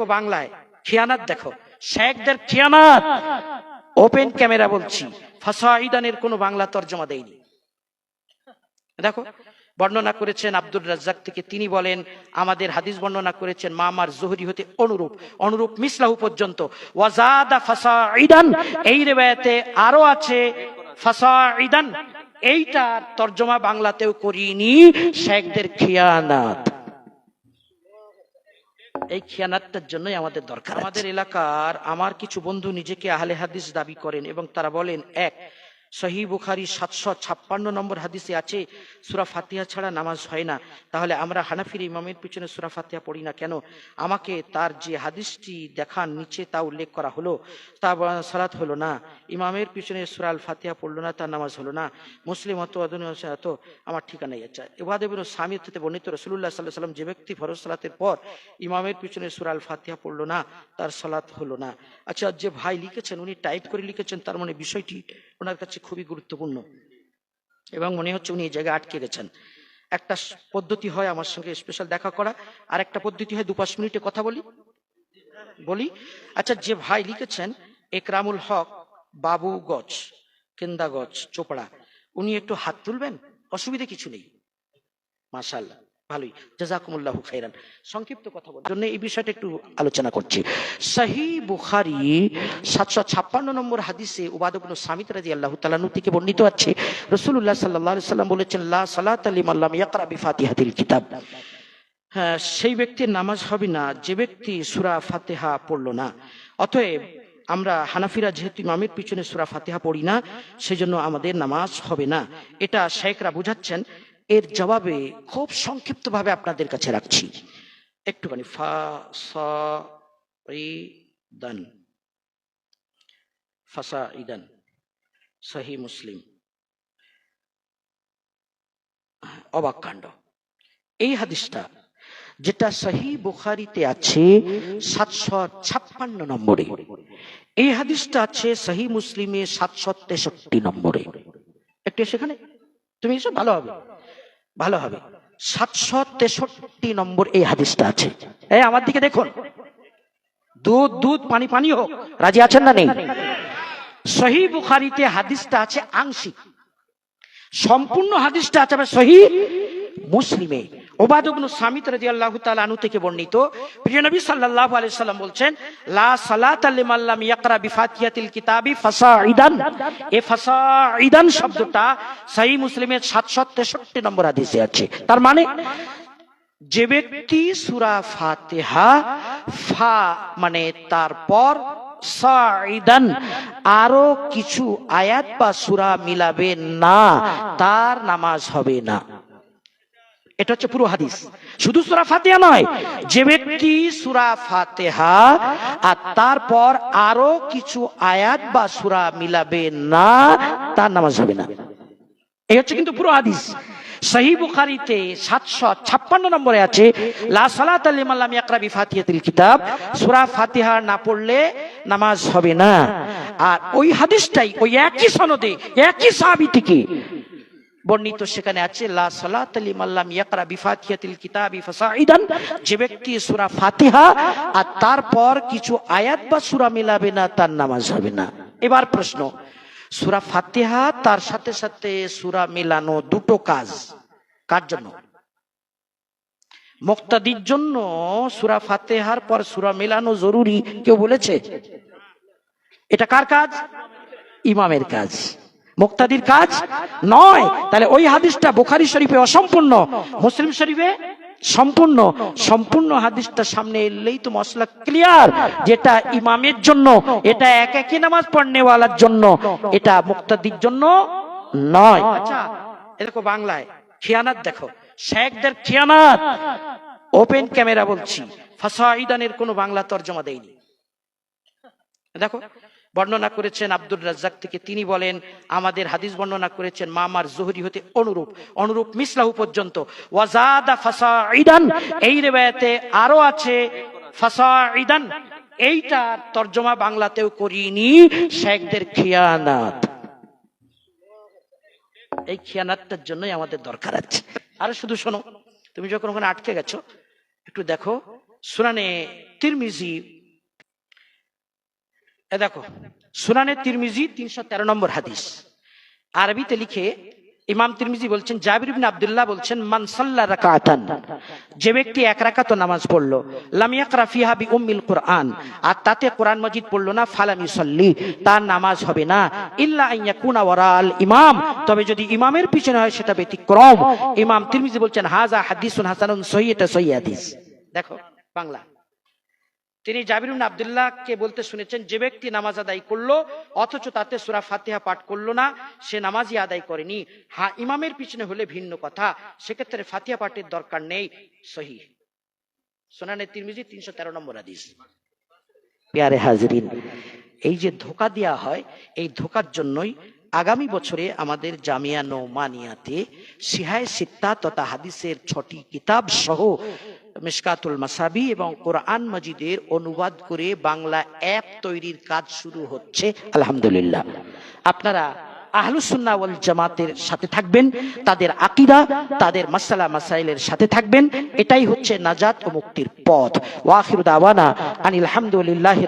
দেখো বাংলায়, খিয়ানাত দেখো। শেখদের খিয়ানাত। ওপেন ক্যামেরা বলছি। ফাসাইদানের কোনো বাংলা তর্জমা দেয়নি। দেখো, বর্ণনা করেছেন আব্দুর রাজ্জাক থেকে। তিনি বলেন, আমাদের হাদিস বর্ণনা করেছেন মামার জোহরি হতে অনুরূপ। অনুরূপ মিসলাহু পর্যন্ত। ওয়াজাদা ফাসাইদান। এই রেবায়াতে আরও আছে, ফাসাইদান। এইটার তর্জমা বাংলাতেও করিনি, শেখদের খিয়ানাত। এই খেয়ানাতটার জন্যই আমাদের দরকার আমাদের এলাকার আমার কিছু বন্ধু নিজেকে আহলে হাদিস দাবি করেন এবং তারা বলেন, এক সহি বুখারি সাতশো ছাপ্পান্ন নম্বর হাদিসে আছে, সুরা ফাতিহা ছাড়া নামাজ হয় না। তাহলে আমরা হানাফির ইমামের পিছনে সুরা ফাতিহা পড়ি না কেন? আমাকে তার যে হাদিসটি দেখান নিচে তা উল্লেখ করা হলো, তা সালাত হলো না। ইমামের পিছনে সুরাল ফাতিহা পড়ল না, তার নামাজ হলো না। মুসলিম হতো হতো আমার ঠিকানাই আচ্ছা এবাদ এবং স্বামী থেকে বর্ণিত রসুল্লাহ সাল্লাহ সাল্লাম যে ব্যক্তি ফরজ সালাতের পর ইমামের পিছনে সুরাল ফাতিহা পড়ল না, তার সালাত হলো না। আচ্ছা যে ভাই লিখেছেন, উনি টাইপ করে লিখেছেন, তার মানে বিষয়টি ওনার কাছে খুবই গুরুত্বপূর্ণ। এবং মনে হচ্ছে উনি এই জায়গায় আটকে গেছেন। একটা পদ্ধতি হয় আমার সঙ্গে স্পেশাল দেখা করা। আর একটা পদ্ধতি হয় দু পাঁচ মিনিটে কথা বলি। বলি? আচ্ছা যে ভাই লিখেছেন, একরামুল হক, বাবু গছ কেন্দা গছ চোপড়া, উনি একটু হাত তুলবেন? অসুবিধা কিছু নেই। মাশাল্লাহ ভালোই, জাজাকুমুল্লাহ খাইরান। সংক্ষিপ্ত কথা বলার জন্য এই বিষয়টা একটু আলোচনা করছি। সহি বুখারি সাতশো ছাপ্পান্ন নম্বর হাদিসে উবাদবন সামিত রাজি আল্লাহ তালানু থেকে বর্ণিত আছে রসুল্লাহ সাল্লাহ সাল্লাম বলেছেন, লা সালাত আলিম আল্লাহ ইয়াকরা বিফাতিহাতিল কিতাব। হ্যাঁ সেই ব্যক্তির নামাজ হবে না, যে ব্যক্তি সুরা ফাতেহা পড়ল না। অতএব আমরা হানাফিরা যেহেতু ইমামের পিছনে সুরা ফাতেহা পড়ি না, সেজন্য আমাদের নামাজ হবে না। এটা শেখরা বুঝাচ্ছেন। এর জবাবে খুব সংক্ষিপ্তভাবে আপনাদের কাছে রাখছি। একটুখানি ফা, সা, রি, দান। ফাসা ইদান সহি মুসলিম। অবাক কাণ্ড। এই হাদিসটা, যেটা সহি বুখারিতে আছে সাতশো ছাপ্পান্ন নম্বরে। এই হাদিসটা আছে সহি মুসলিমে সাতশো তেষট্টি নম্বরে। একটু সেখানে তুমি এসো, ভালো হবে। ভালো হবে। সাতশো তেষট্টি নম্বর এই হাদিসটা আছে। এই আমার দিকে দেখুন। দুধ দুধ, পানি পানি হোক। রাজি আছেন না নেই? সহি বুখারিতে হাদিসটা আছে আংশিক। সম্পূর্ণ হাদিসটা আছে সহি মুসলিমে। ওবাদ ইবনে সামিত রাদিয়াল্লাহু তাআলা আনহু থেকে বর্ণিত। সাল্লাল্লাহু আলাইহি সাল্লাম বলছেন, লা সালাতা লিমান লাম ইয়াকরা বিফাতিহাতিল কিতাবি ফাসাইদান এই ফাসাইদান শব্দটা সহি মুসলিমের 763 নম্বর হাদিসে আছে। তার মানে যে ব্যক্তি সুরা ফাতিহা ফা মানে তারপর সাইদান আরও কিছু আয়াত বা সুরা মিলাবে না, তার নামাজ হবে না। এটা হচ্ছে পুরো হাদিস। শুধু সুরা ফাতেহা নয়, যে ব্যক্তি সুরা ফাতেহা আর তারপর আরও কিছু আয়াত বা সুরা মিলাবে না, তার নামাজ হবে না। এই হচ্ছে কিন্তু পুরো হাদিস। সহি বুখারিতে সাতশো ছাপ্পান্ন নম্বরে আছে, লা সালাত লিমান লাম ইয়াকরা বিফাতিহাতিল কিতাব সূরা ফাতিহা না পড়লে নামাজ হবে না। আর ওই হাদিসটাই, ওই একই সনদে, একই সাহাবী থেকে বর্ণিত সেখানে আছে, লা সালাত লিমান লাম ইয়াকরা বিফাতিহাতিল কিতাবি ফাসাইদান যে ব্যক্তি সূরা ফাতিহা আর তারপর কিছু আয়াত বা সূরা মিলাবে না, তার নামাজ হবে না। এবার প্রশ্ন, সূরা ফাতিহা তার সাথে সাথে সূরা মিলানো দুটো কাজ, কার জন্য? মুক্তাদির জন্য সূরা ফাতিহার পর সূরা মিলানো জরুরি, কেউ বলেছে? এটা কার কাজ? ইমামের কাজ। মুক্তাদির কাজ নয়। তাহলে ওই হাদিসটা বোখারি শরীফে অসম্পূর্ণ, মুসলিম শরীফে সম্পূর্ণ। সম্পূর্ণ হাদিসটা সামনে এলেই তো মশলা ক্লিয়ার যেটা ইমামের জন্য, এটা এক একই নামাজ পড়নেওয়ালার জন্য, এটা মুক্তাদির জন্য নয়। আচ্ছা দেখো বাংলায়, খিয়ানাত দেখো। শেখদের খিয়ানাত। ওপেন ক্যামেরা বলছি। ফাসাইদানের কোনো বাংলা তর্জমা দেয়নি। দেখো বর্ণনা করেছেন আব্দুর রাজ্জাক থেকে। তিনি বলেন, আমাদের হাদিস বর্ণনা করেছেন, মামার জোহরি হতে অনুরূপ অনুরূপ মিসলাহু পর্যন্ত। ওয়াজাদা ফাসাইদান এই রেবায়াতে আরও আছে ফাসাইদান এইটার তর্জমা বাংলাতেও করিনি, শেখদের খিয়ানাত। এই খিয়ানাতটার জন্যই আমাদের দরকার আছে। আর শুধু শোনো, তুমি যখন ওখানে আটকে গেছো, একটু দেখো, সুনানে তিরমিজি দেখো সুনানে তিরমিজি তিনশো তেরো নম্বর হাদিস। আরবিতে লিখে ইমাম তিরমিজি বলছেন, জাবির ইবনে আব্দুল্লাহ বলছেন, মান সাল্লা রাকাতান যে ব্যক্তি এক রাকাত নামাজ পড়ল, লাম ইয়াকরা ফিহা বি উম্মিল কুরআন আর তাতে কোরআন মাজিদ পড়ল না, ফালাম ইউসাল্লি তার নামাজ হবে না, ইল্লা আন ইয়াকুনা ওয়ারাল ইমাম তবে যদি ইমামের পিছনে হয়, সেটা ব্যতিক্রম। ইমাম তিরমিজি বলছেন হাজা হাদিসুন হাসানুন, সহি এটা সহি হাদিস দেখো, বাংলা। তিনি জাবির ইবনে আব্দুল্লাহকে বলতে শুনেছেন, যে ব্যক্তি নামাজ আদায় করল, অথচ তাতে সূরা ফাতিহা পাঠ করল না, সে নামাজই আদায় করেনি। হা, ইমামের পিছনে হলে ভিন্ন কথা। সেক্ষেত্রে ফাতিহা পাঠের দরকার নেই, সহি। সোনানে তিরমিজি তিনশো তেরো নম্বর হাদিস। পেয়ারে হাজরিন, এই যে ধোকা দেওয়া হয়, এই ধোকার জন্যই আগামী বছরে আমাদের জামিয়া নৌমানিয়াতে সিহায় সিত্তা তথা হাদিসের ছটি কিতাব সহ মিশকাতুল মাসাবি এবং কোরআন মজিদের অনুবাদ করে বাংলা অ্যাপ তৈরির কাজ শুরু হচ্ছে, আলহামদুলিল্লাহ। আপনারা আহলুসুল্লাহ জামাতের সাথে থাকবেন, তাদের আকিদা, তাদের মাসালা মাসাইলের সাথে থাকবেন, এটাই হচ্ছে নাজাত ও মুক্তির পথ। ওয়াখির দাওয়ানা আনিল হামদুলিল্লাহি